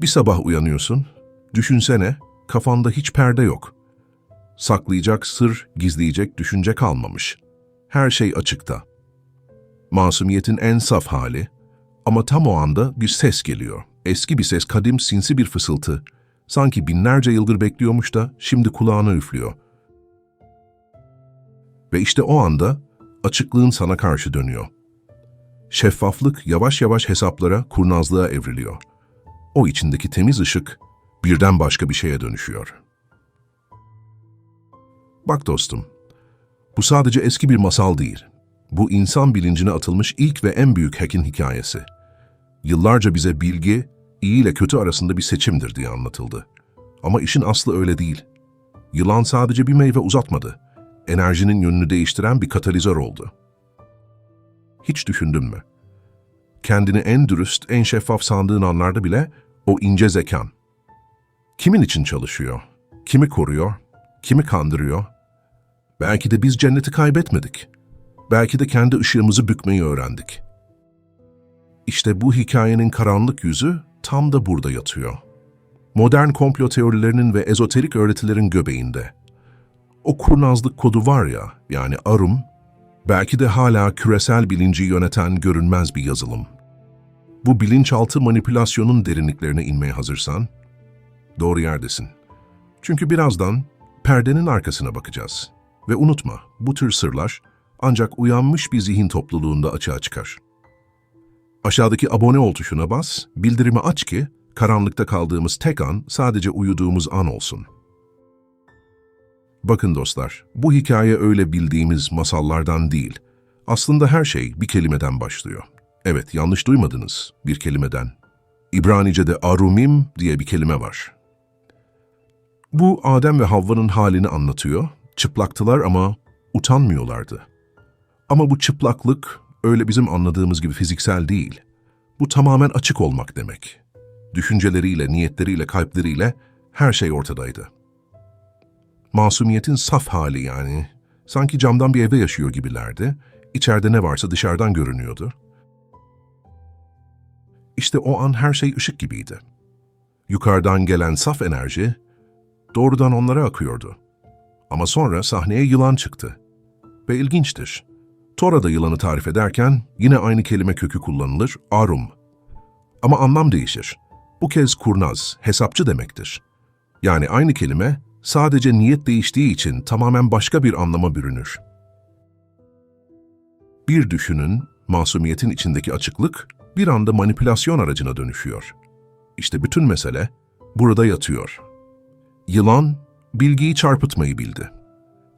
Bir sabah uyanıyorsun, düşünsene, kafanda hiç perde yok. Saklayacak sır, gizleyecek düşünce kalmamış. Her şey açıkta. Masumiyetin en saf hali ama tam o anda bir ses geliyor. Eski bir ses, kadim, sinsi bir fısıltı. Sanki binlerce yıldır bekliyormuş da şimdi kulağına üflüyor. Ve işte o anda açıklığın sana karşı dönüyor. Şeffaflık yavaş yavaş hesaplara, kurnazlığa evriliyor. O içindeki temiz ışık birden başka bir şeye dönüşüyor. Bak dostum, bu sadece eski bir masal değil. Bu insan bilincine atılmış ilk ve en büyük hackin hikayesi. Yıllarca bize bilgi, iyi ile kötü arasında bir seçimdir diye anlatıldı. Ama işin aslı öyle değil. Yılan sadece bir meyve uzatmadı. Enerjinin yönünü değiştiren bir katalizör oldu. Hiç düşündün mü? Kendini en dürüst, en şeffaf sandığın anlarda bile o ince zekan. Kimin için çalışıyor? Kimi koruyor? Kimi kandırıyor? Belki de biz cenneti kaybetmedik. Belki de kendi ışığımızı bükmeyi öğrendik. İşte bu hikayenin karanlık yüzü tam da burada yatıyor. Modern komplo teorilerinin ve ezoterik öğretilerin göbeğinde. O kurnazlık kodu var ya, yani arum, belki de hala küresel bilinci yöneten görünmez bir yazılım. Bu bilinçaltı manipülasyonun derinliklerine inmeye hazırsan, doğru yerdesin. Çünkü birazdan perdenin arkasına bakacağız. Ve unutma, bu tür sırlar ancak uyanmış bir zihin topluluğunda açığa çıkar. Aşağıdaki abone ol tuşuna bas, bildirimi aç ki karanlıkta kaldığımız tek an sadece uyuduğumuz an olsun. Bakın dostlar, bu hikaye öyle bildiğimiz masallardan değil. Aslında her şey bir kelimeden başlıyor. Evet, yanlış duymadınız, bir kelimeden. İbranice'de arumim diye bir kelime var. Bu Adem ve Havva'nın halini anlatıyor. Çıplaktılar ama utanmıyorlardı. Ama bu çıplaklık öyle bizim anladığımız gibi fiziksel değil. Bu tamamen açık olmak demek. Düşünceleriyle, niyetleriyle, kalpleriyle her şey ortadaydı. Masumiyetin saf hali yani. Sanki camdan bir evde yaşıyor gibilerdi. İçeride ne varsa dışarıdan görünüyordu. İşte o an her şey ışık gibiydi. Yukarıdan gelen saf enerji doğrudan onlara akıyordu. Ama sonra sahneye yılan çıktı. Ve ilginçtir. Tora'da yılanı tarif ederken yine aynı kelime kökü kullanılır, arum. Ama anlam değişir. Bu kez kurnaz, hesapçı demektir. Yani aynı kelime sadece niyet değiştiği için tamamen başka bir anlama bürünür. Bir düşünün, masumiyetin içindeki açıklık bir anda manipülasyon aracına dönüşüyor. İşte bütün mesele burada yatıyor. Yılan bilgiyi çarpıtmayı bildi.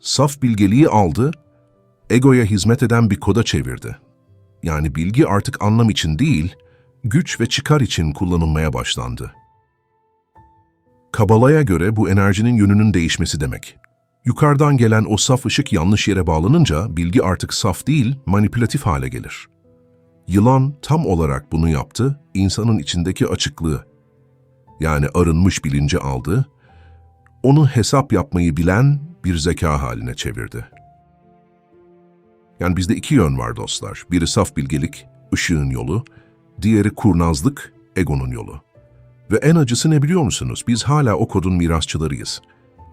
Saf bilgeliği aldı, egoya hizmet eden bir koda çevirdi. Yani bilgi artık anlam için değil, güç ve çıkar için kullanılmaya başlandı. Kabala'ya göre bu enerjinin yönünün değişmesi demek. Yukarıdan gelen o saf ışık yanlış yere bağlanınca bilgi artık saf değil, manipülatif hale gelir. Yılan tam olarak bunu yaptı, insanın içindeki açıklığı. Yani arınmış bilinci aldı, onu hesap yapmayı bilen bir zeka haline çevirdi. Yani bizde iki yön var dostlar. Biri saf bilgelik, ışığın yolu, diğeri kurnazlık, egonun yolu. Ve en acısı ne biliyor musunuz? Biz hala o kodun mirasçılarıyız.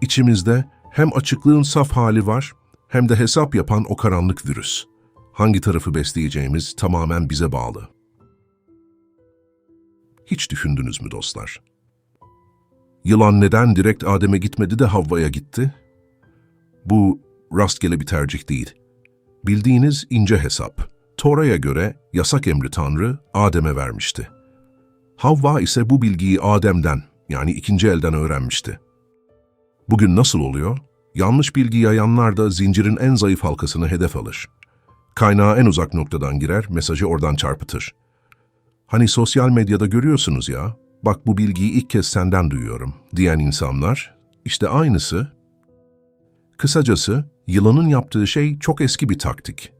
İçimizde hem açıklığın saf hali var, hem de hesap yapan o karanlık virüs. Hangi tarafı besleyeceğimiz tamamen bize bağlı. Hiç düşündünüz mü dostlar? Yılan neden direkt Adem'e gitmedi de Havva'ya gitti? Bu rastgele bir tercih değil. Bildiğiniz ince hesap. Tora'ya göre yasak emri Tanrı Adem'e vermişti. Havva ise bu bilgiyi Adem'den yani ikinci elden öğrenmişti. Bugün nasıl oluyor? Yanlış bilgi yayanlar da zincirin en zayıf halkasını hedef alır. Kaynağa en uzak noktadan girer, mesajı oradan çarpıtır. Hani sosyal medyada görüyorsunuz ya, bak bu bilgiyi ilk kez senden duyuyorum diyen insanlar, işte aynısı. Kısacası yılanın yaptığı şey çok eski bir taktik.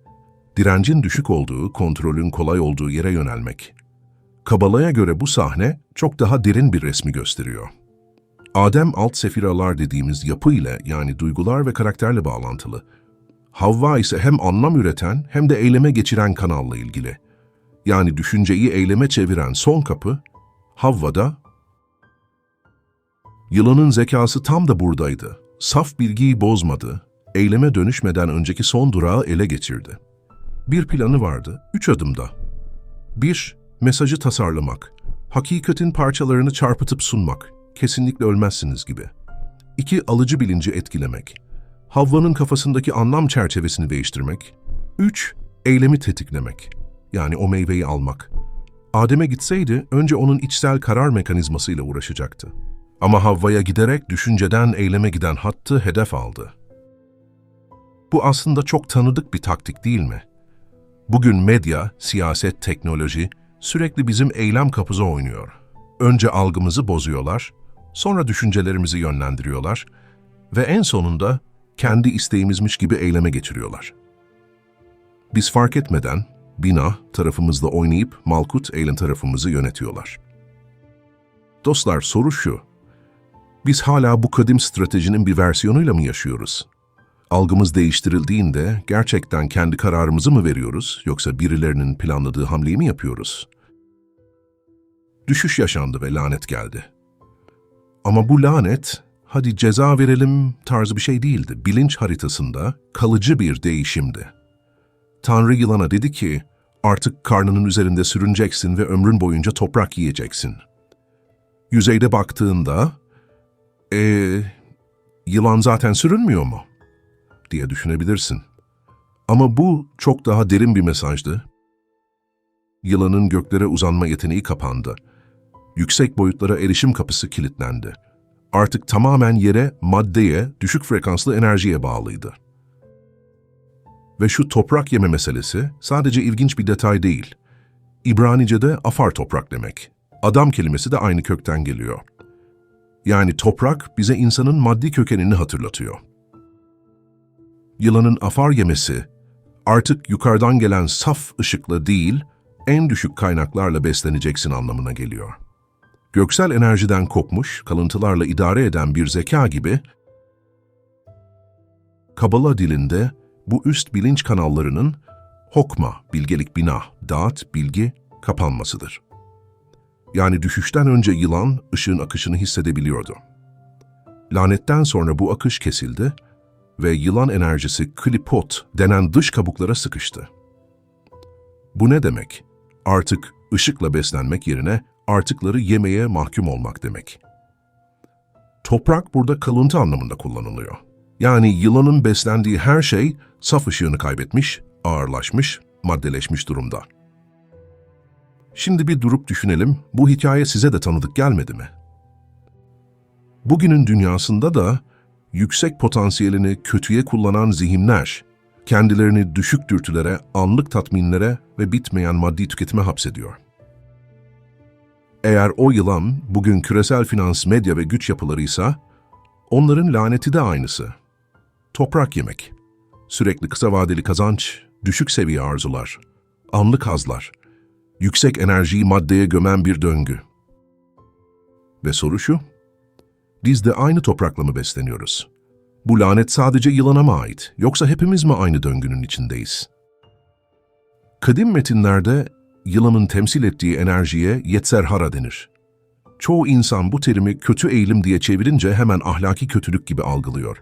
Direncin düşük olduğu, kontrolün kolay olduğu yere yönelmek. Kabala'ya göre bu sahne çok daha derin bir resmi gösteriyor. Adem alt sefiralar dediğimiz yapı ile yani duygular ve karakterle bağlantılı. Havva ise hem anlam üreten hem de eyleme geçiren kanalla ilgili. Yani düşünceyi eyleme çeviren son kapı, Havva'da Yılanın zekası tam da buradaydı. Saf bilgiyi bozmadı, eyleme dönüşmeden önceki son durağı ele geçirdi. Bir planı vardı, üç adımda. 1. Mesajı tasarlamak. Hakikatin parçalarını çarpıtıp sunmak. Kesinlikle ölmezsiniz gibi. 2. Alıcı bilinci etkilemek. Havva'nın kafasındaki anlam çerçevesini değiştirmek. 3. Eylemi tetiklemek. Yani o meyveyi almak. Adem'e gitseydi önce onun içsel karar mekanizmasıyla uğraşacaktı. Ama Havva'ya giderek düşünceden eyleme giden hattı hedef aldı. Bu aslında çok tanıdık bir taktik değil mi? Bugün medya, siyaset, teknoloji sürekli bizim eylem kapıza oynuyor. Önce algımızı bozuyorlar, sonra düşüncelerimizi yönlendiriyorlar ve en sonunda kendi isteğimizmiş gibi eyleme geçiriyorlar. Biz fark etmeden bina tarafımızla oynayıp Malkut eylem tarafımızı yönetiyorlar. Dostlar soru şu. Biz hala bu kadim stratejinin bir versiyonuyla mı yaşıyoruz? Algımız değiştirildiğinde gerçekten kendi kararımızı mı veriyoruz yoksa birilerinin planladığı hamleyi mi yapıyoruz? Düşüş yaşandı ve lanet geldi. Ama bu lanet, hadi ceza verelim tarzı bir şey değildi. Bilinç haritasında kalıcı bir değişimdi. Tanrı yılana dedi ki, artık karnının üzerinde sürüneceksin ve ömrün boyunca toprak yiyeceksin. Yüzeyde baktığında, eee, yılan zaten sürünmüyor mu? diye düşünebilirsin. Ama bu çok daha derin bir mesajdı. Yılanın göklere uzanma yeteneği kapandı. Yüksek boyutlara erişim kapısı kilitlendi. Artık tamamen yere, maddeye, düşük frekanslı enerjiye bağlıydı. Ve şu toprak yeme meselesi sadece ilginç bir detay değil. İbranice'de afar toprak demek. Adam kelimesi de aynı kökten geliyor. Yani toprak bize insanın maddi kökenini hatırlatıyor. Yılanın afar yemesi artık yukarıdan gelen saf ışıkla değil, en düşük kaynaklarla besleneceksin anlamına geliyor. Göksel enerjiden kopmuş, kalıntılarla idare eden bir zeka gibi, Kabala dilinde bu üst bilinç kanallarının hokma, bilgelik bina, dağıt, bilgi, kapanmasıdır. Yani düşüşten önce yılan ışığın akışını hissedebiliyordu. Lanetten sonra bu akış kesildi ve yılan enerjisi klipot denen dış kabuklara sıkıştı. Bu ne demek? Artık ışıkla beslenmek yerine artıkları yemeye mahkum olmak demek. Toprak burada kalıntı anlamında kullanılıyor. Yani yılanın beslendiği her şey saf ışığını kaybetmiş, ağırlaşmış, maddeleşmiş durumda. Şimdi bir durup düşünelim, bu hikaye size de tanıdık gelmedi mi? Bugünün dünyasında da yüksek potansiyelini kötüye kullanan zihinler, kendilerini düşük dürtülere, anlık tatminlere ve bitmeyen maddi tüketime hapsediyor. Eğer o yılan bugün küresel finans, medya ve güç yapılarıysa, onların laneti de aynısı. Toprak yemek, sürekli kısa vadeli kazanç, düşük seviye arzular, anlık hazlar, yüksek enerjiyi maddeye gömen bir döngü. Ve soru şu, biz de aynı toprakla mı besleniyoruz? Bu lanet sadece yılana mı ait, yoksa hepimiz mi aynı döngünün içindeyiz? Kadim metinlerde yılanın temsil ettiği enerjiye yetserhara denir. Çoğu insan bu terimi kötü eğilim diye çevirince hemen ahlaki kötülük gibi algılıyor.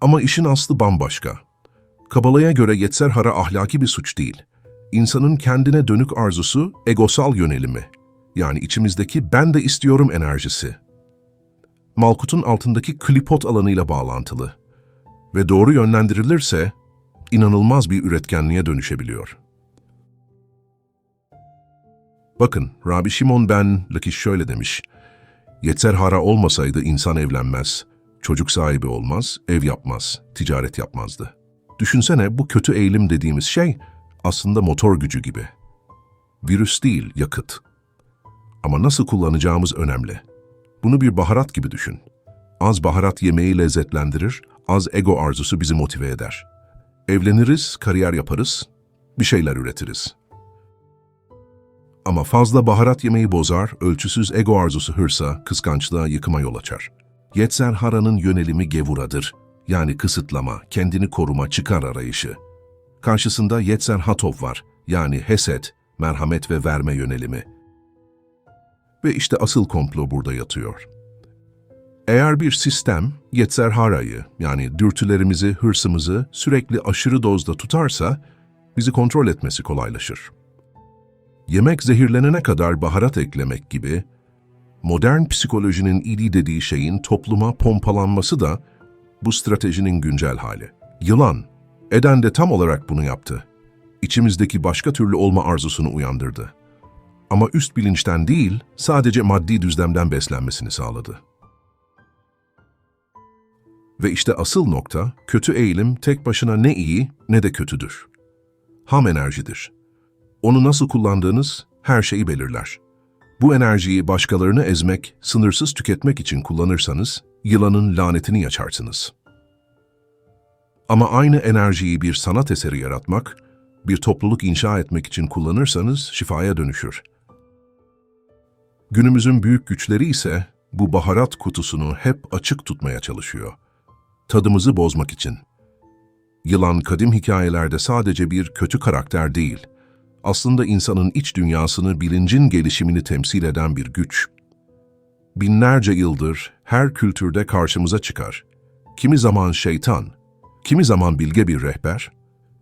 Ama işin aslı bambaşka. Kabala'ya göre yetserhara ahlaki bir suç değil. İnsanın kendine dönük arzusu egosal yönelimi. Yani içimizdeki ben de istiyorum enerjisi. Malkut'un altındaki klipot alanıyla bağlantılı. Ve doğru yönlendirilirse inanılmaz bir üretkenliğe dönüşebiliyor. Bakın, Rabbi Şimon ben Lakiş şöyle demiş. Yetserhara olmasaydı insan evlenmez, çocuk sahibi olmaz, ev yapmaz, ticaret yapmazdı. Düşünsene bu kötü eğilim dediğimiz şey aslında motor gücü gibi. Virüs değil, yakıt. Ama nasıl kullanacağımız önemli. Bunu bir baharat gibi düşün. Az baharat yemeği lezzetlendirir, az ego arzusu bizi motive eder. Evleniriz, kariyer yaparız, bir şeyler üretiriz. Ama fazla baharat yemeği bozar, ölçüsüz ego arzusu hırsa, kıskançlığa, yıkıma yol açar. Yetzer haranın yönelimi gevuradır. Yani kısıtlama, kendini koruma, çıkar arayışı. Karşısında Yetzer hatov var. Yani heset, merhamet ve verme yönelimi. Ve işte asıl komplo burada yatıyor. Eğer bir sistem Yetserhara'yı yani dürtülerimizi, hırsımızı sürekli aşırı dozda tutarsa bizi kontrol etmesi kolaylaşır. Yemek zehirlenene kadar baharat eklemek gibi modern psikolojinin iyiliği dediği şeyin topluma pompalanması da bu stratejinin güncel hali. Yılan, Eden de tam olarak bunu yaptı. İçimizdeki başka türlü olma arzusunu uyandırdı. Ama üst bilinçten değil, sadece maddi düzlemden beslenmesini sağladı. Ve işte asıl nokta, kötü eğilim tek başına ne iyi ne de kötüdür. Ham enerjidir. Onu nasıl kullandığınız her şeyi belirler. Bu enerjiyi başkalarını ezmek, sınırsız tüketmek için kullanırsanız, yılanın lanetini yaşarsınız. Ama aynı enerjiyi bir sanat eseri yaratmak, bir topluluk inşa etmek için kullanırsanız şifaya dönüşür. Günümüzün büyük güçleri ise bu baharat kutusunu hep açık tutmaya çalışıyor. Tadımızı bozmak için. Yılan kadim hikayelerde sadece bir kötü karakter değil, aslında insanın iç dünyasını, bilincin gelişimini temsil eden bir güç. Binlerce yıldır her kültürde karşımıza çıkar. Kimi zaman şeytan, kimi zaman bilge bir rehber,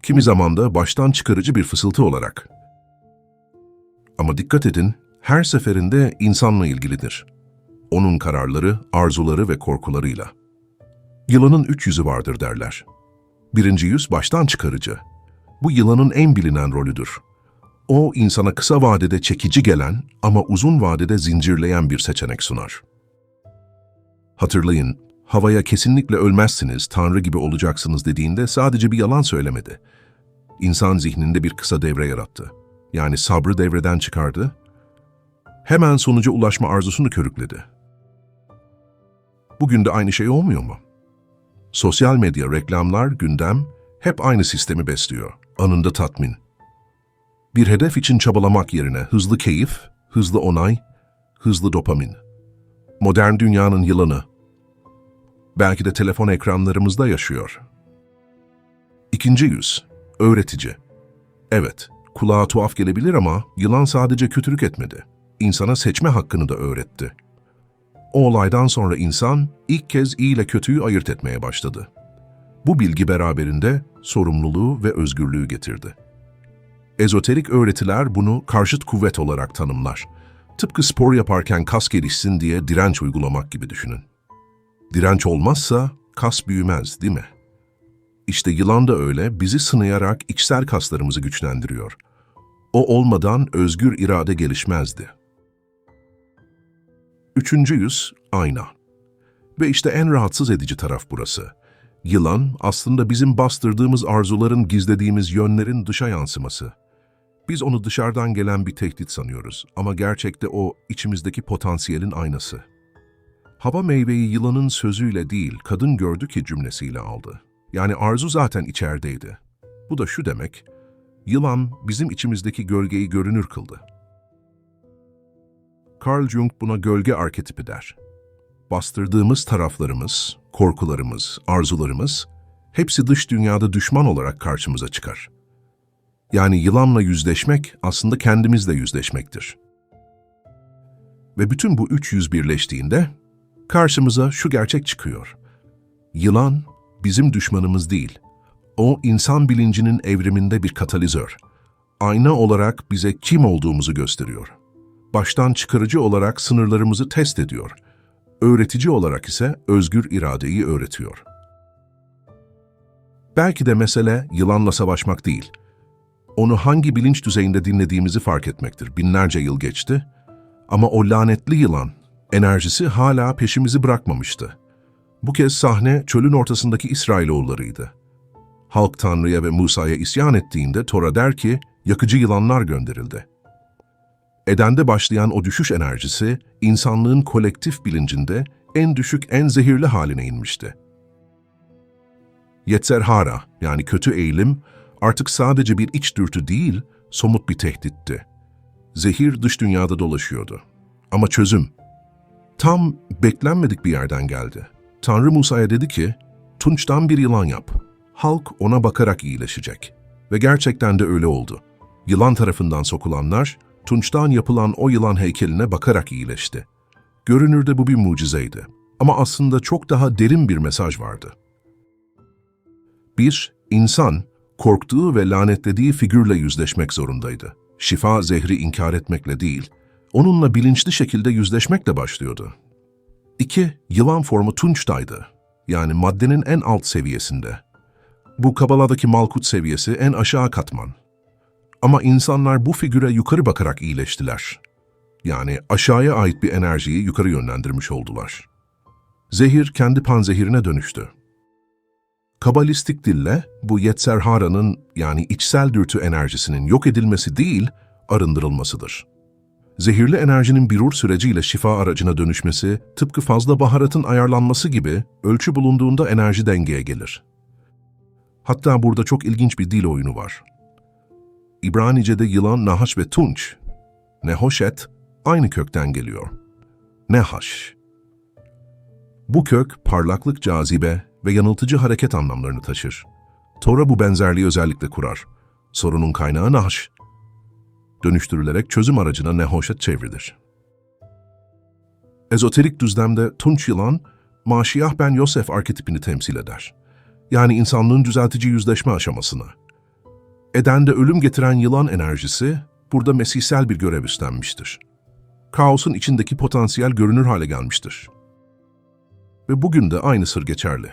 kimi zaman da baştan çıkarıcı bir fısıltı olarak. Ama dikkat edin, her seferinde insanla ilgilidir. Onun kararları, arzuları ve korkularıyla. Yılanın üç yüzü vardır derler. Birinci yüz baştan çıkarıcı. Bu yılanın en bilinen rolüdür. O insana kısa vadede çekici gelen ama uzun vadede zincirleyen bir seçenek sunar. Hatırlayın, havaya kesinlikle ölmezsiniz, Tanrı gibi olacaksınız dediğinde sadece bir yalan söylemedi. İnsan zihninde bir kısa devre yarattı. Yani sabrı devreden çıkardı, hemen sonuca ulaşma arzusunu körükledi. Bugün de aynı şey olmuyor mu? Sosyal medya, reklamlar, gündem hep aynı sistemi besliyor. Anında tatmin. Bir hedef için çabalamak yerine hızlı keyif, hızlı onay, hızlı dopamin. Modern dünyanın yılanı. Belki de telefon ekranlarımızda yaşıyor. İkinci yüz, öğretici. Evet, kulağa tuhaf gelebilir ama yılan sadece kötülük etmedi. İnsana seçme hakkını da öğretti. O olaydan sonra insan ilk kez iyi ile kötüyü ayırt etmeye başladı. Bu bilgi beraberinde sorumluluğu ve özgürlüğü getirdi. Ezoterik öğretiler bunu karşıt kuvvet olarak tanımlar. Tıpkı spor yaparken kas gelişsin diye direnç uygulamak gibi düşünün. Direnç olmazsa kas büyümez, değil mi? İşte yılan da öyle bizi sınayarak içsel kaslarımızı güçlendiriyor. O olmadan özgür irade gelişmezdi. Üçüncü yüz, ayna. Ve işte en rahatsız edici taraf burası. Yılan aslında bizim bastırdığımız arzuların gizlediğimiz yönlerin dışa yansıması. Biz onu dışarıdan gelen bir tehdit sanıyoruz ama gerçekte o içimizdeki potansiyelin aynası. Hava meyveyi yılanın sözüyle değil, kadın gördü ki cümlesiyle aldı. Yani arzu zaten içerideydi. Bu da şu demek, yılan bizim içimizdeki gölgeyi görünür kıldı. Carl Jung buna gölge arketipi der. Bastırdığımız taraflarımız, korkularımız, arzularımız hepsi dış dünyada düşman olarak karşımıza çıkar. Yani yılanla yüzleşmek aslında kendimizle yüzleşmektir. Ve bütün bu üç yüz birleştiğinde karşımıza şu gerçek çıkıyor. Yılan bizim düşmanımız değil. O insan bilincinin evriminde bir katalizör. Ayna olarak bize kim olduğumuzu gösteriyor. Baştan çıkarıcı olarak sınırlarımızı test ediyor. Öğretici olarak ise özgür iradeyi öğretiyor. Belki de mesele yılanla savaşmak değil. Onu hangi bilinç düzeyinde dinlediğimizi fark etmektir. Binlerce yıl geçti ama o lanetli yılan enerjisi hala peşimizi bırakmamıştı. Bu kez sahne çölün ortasındaki İsrailoğullarıydı. Halk Tanrı'ya ve Musa'ya isyan ettiğinde Tora der ki, yakıcı yılanlar gönderildi. Eden'de başlayan o düşüş enerjisi, insanlığın kolektif bilincinde en düşük, en zehirli haline inmişti. Yetserhara, yani kötü eğilim, artık sadece bir iç dürtü değil, somut bir tehditti. Zehir dış dünyada dolaşıyordu. Ama çözüm, tam beklenmedik bir yerden geldi. Tanrı Musa'ya dedi ki, Tunç'tan bir yılan yap. Halk ona bakarak iyileşecek. Ve gerçekten de öyle oldu. Yılan tarafından sokulanlar, Tunç'tan yapılan o yılan heykeline bakarak iyileşti. Görünürde bu bir mucizeydi. Ama aslında çok daha derin bir mesaj vardı. Bir, insan korktuğu ve lanetlediği figürle yüzleşmek zorundaydı. Şifa zehri inkar etmekle değil, onunla bilinçli şekilde yüzleşmekle başlıyordu. İki, yılan formu Tunç'taydı. Yani maddenin en alt seviyesinde. Bu Kabala'daki Malkut seviyesi en aşağı katman. Ama insanlar bu figüre yukarı bakarak iyileştiler. Yani aşağıya ait bir enerjiyi yukarı yönlendirmiş oldular. Zehir kendi panzehirine dönüştü. Kabalistik dille bu Yetserhara'nın yani içsel dürtü enerjisinin yok edilmesi değil, arındırılmasıdır. Zehirli enerjinin birur süreciyle şifa aracına dönüşmesi, tıpkı fazla baharatın ayarlanması gibi ölçü bulunduğunda enerji dengeye gelir. Hatta burada çok ilginç bir dil oyunu var. İbranice'de yılan, nahaş ve tunç, nehoşet aynı kökten geliyor. Nehaş. Bu kök parlaklık, cazibe ve yanıltıcı hareket anlamlarını taşır. Tora bu benzerliği özellikle kurar. Sorunun kaynağı nahaş. Dönüştürülerek çözüm aracına nehoşet çevrilir. Ezoterik düzlemde tunç yılan, Maşiyah ben Yosef arketipini temsil eder. Yani insanlığın düzeltici yüzleşme aşamasını. Eden'de ölüm getiren yılan enerjisi burada mesihsel bir görev üstlenmiştir. Kaosun içindeki potansiyel görünür hale gelmiştir. Ve bugün de aynı sır geçerli.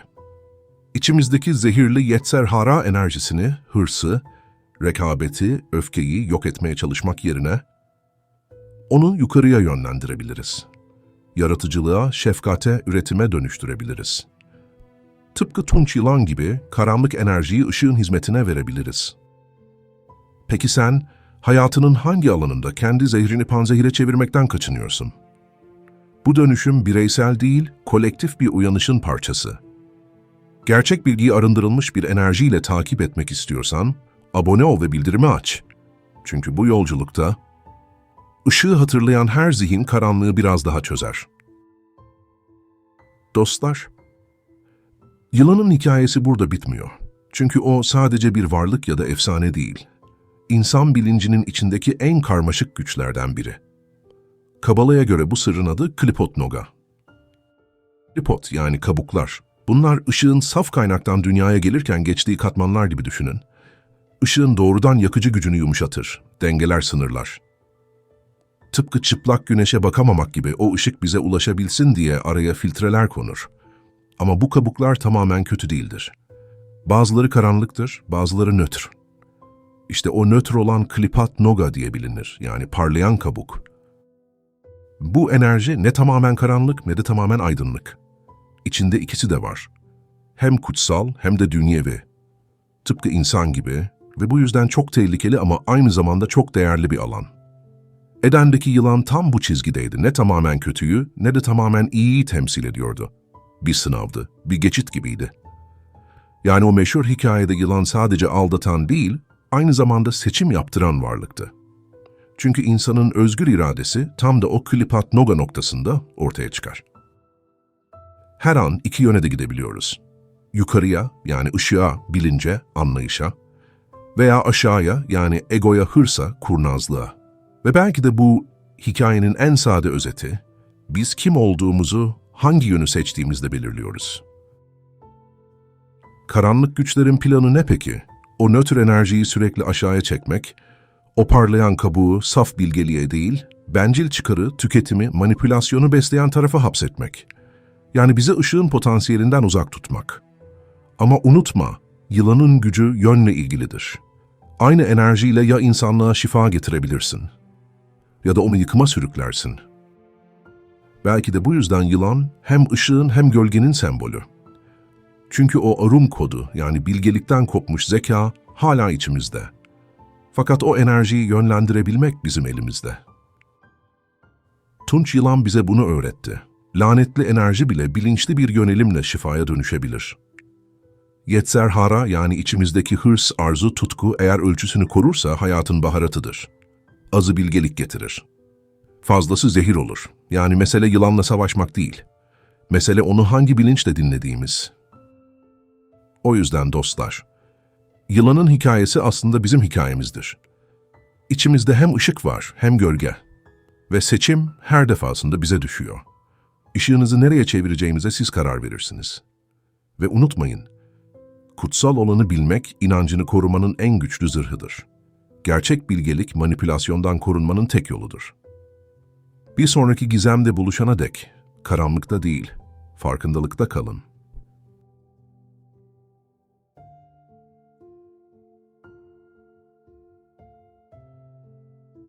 İçimizdeki zehirli yetser hara enerjisini, hırsı, rekabeti, öfkeyi yok etmeye çalışmak yerine onu yukarıya yönlendirebiliriz. Yaratıcılığa, şefkate, üretime dönüştürebiliriz. Tıpkı tunç yılan gibi karanlık enerjiyi ışığın hizmetine verebiliriz. Peki sen hayatının hangi alanında kendi zehrini panzehire çevirmekten kaçınıyorsun? Bu dönüşüm bireysel değil, kolektif bir uyanışın parçası. Gerçek bilgiyi arındırılmış bir enerjiyle takip etmek istiyorsan, abone ol ve bildirimi aç. Çünkü bu yolculukta ışığı hatırlayan her zihin karanlığı biraz daha çözer. Dostlar, yılanın hikayesi burada bitmiyor. Çünkü o sadece bir varlık ya da efsane değil. İnsan bilincinin içindeki en karmaşık güçlerden biri. Kabala'ya göre bu sırrın adı Klipot Noga. Klipot yani kabuklar. Bunlar ışığın saf kaynaktan dünyaya gelirken geçtiği katmanlar gibi düşünün. Işığın doğrudan yakıcı gücünü yumuşatır, dengeler sınırlar. Tıpkı çıplak güneşe bakamamak gibi o ışık bize ulaşabilsin diye araya filtreler konur. Ama bu kabuklar tamamen kötü değildir. Bazıları karanlıktır, bazıları nötr. İşte o nötr olan klipat noga diye bilinir, yani parlayan kabuk. Bu enerji ne tamamen karanlık ne de tamamen aydınlık. İçinde ikisi de var. Hem kutsal hem de dünyevi. Tıpkı insan gibi ve bu yüzden çok tehlikeli ama aynı zamanda çok değerli bir alan. Eden'deki yılan tam bu çizgideydi. Ne tamamen kötüyü ne de tamamen iyiyi temsil ediyordu. Bir sınavdı, bir geçit gibiydi. Yani o meşhur hikayede yılan sadece aldatan değil, aynı zamanda seçim yaptıran varlıktı. Çünkü insanın özgür iradesi tam da o klipat noga noktasında ortaya çıkar. Her an iki yöne de gidebiliyoruz. Yukarıya yani ışığa, bilince, anlayışa veya aşağıya yani egoya, hırsa, kurnazlığa. Ve belki de bu hikayenin en sade özeti, biz kim olduğumuzu hangi yönü seçtiğimizde belirliyoruz. Karanlık güçlerin planı ne peki? O nötr enerjiyi sürekli aşağıya çekmek, o parlayan kabuğu saf bilgeliğe değil, bencil çıkarı, tüketimi, manipülasyonu besleyen tarafa hapsetmek. Yani bizi ışığın potansiyelinden uzak tutmak. Ama unutma, yılanın gücü yönle ilgilidir. Aynı enerjiyle ya insanlığa şifa getirebilirsin ya da onu yıkıma sürüklersin. Belki de bu yüzden yılan hem ışığın hem gölgenin sembolü. Çünkü o arum kodu yani bilgelikten kopmuş zeka hala içimizde. Fakat o enerjiyi yönlendirebilmek bizim elimizde. Tunç yılan bize bunu öğretti. Lanetli enerji bile bilinçli bir yönelimle şifaya dönüşebilir. Yetzer hara yani içimizdeki hırs, arzu, tutku eğer ölçüsünü korursa hayatın baharatıdır. Azı bilgelik getirir. Fazlası zehir olur. Yani mesele yılanla savaşmak değil. Mesele onu hangi bilinçle dinlediğimiz. O yüzden dostlar, yılanın hikayesi aslında bizim hikayemizdir. İçimizde hem ışık var hem gölge. Ve seçim her defasında bize düşüyor. Işığınızı nereye çevireceğinize siz karar verirsiniz. Ve unutmayın, kutsal olanı bilmek inancını korumanın en güçlü zırhıdır. Gerçek bilgelik manipülasyondan korunmanın tek yoludur. Bir sonraki gizemde buluşana dek karanlıkta değil, farkındalıkta kalın.